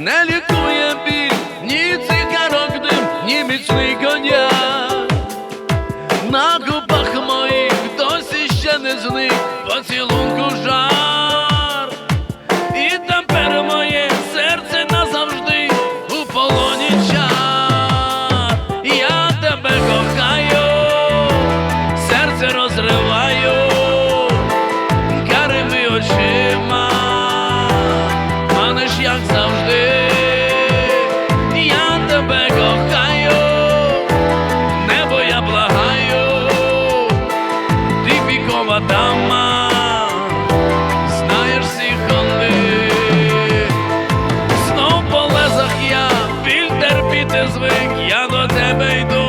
не лікує біль, ні цигарок дим, ні міцний коньяк. На губах моїх досі ще не зник поцілунку жар. Терпіти звик, я до тебе йду.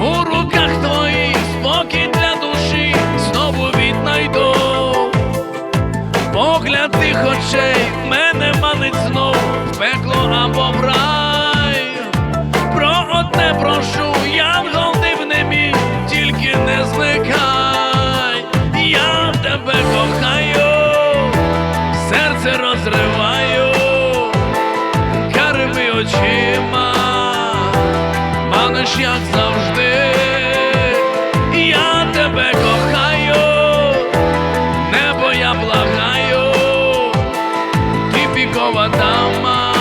У руках твоїх спокій для душі знову віднайду. Погляд тих очей мене манить знов в пекло або в рай. Про одне прошу, маниш як завжди. Я тебе кохаю, небо я благаю, ти пікова дама,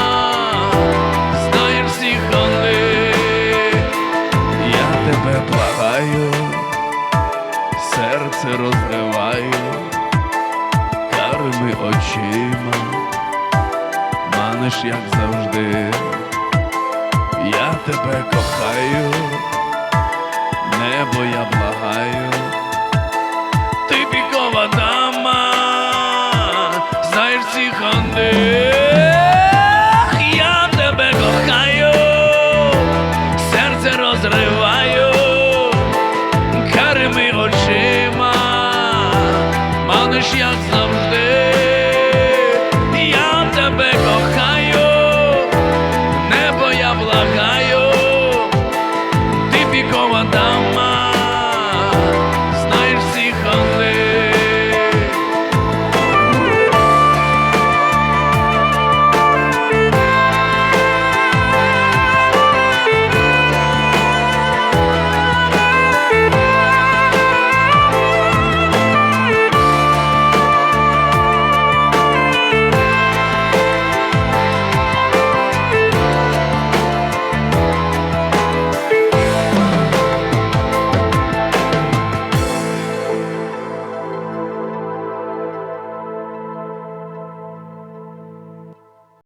знаєш всі ходи. Я тебе благаю, серце розриваю, карими очима, маниш як завжди. Небо я благаю, Lagoa a dama.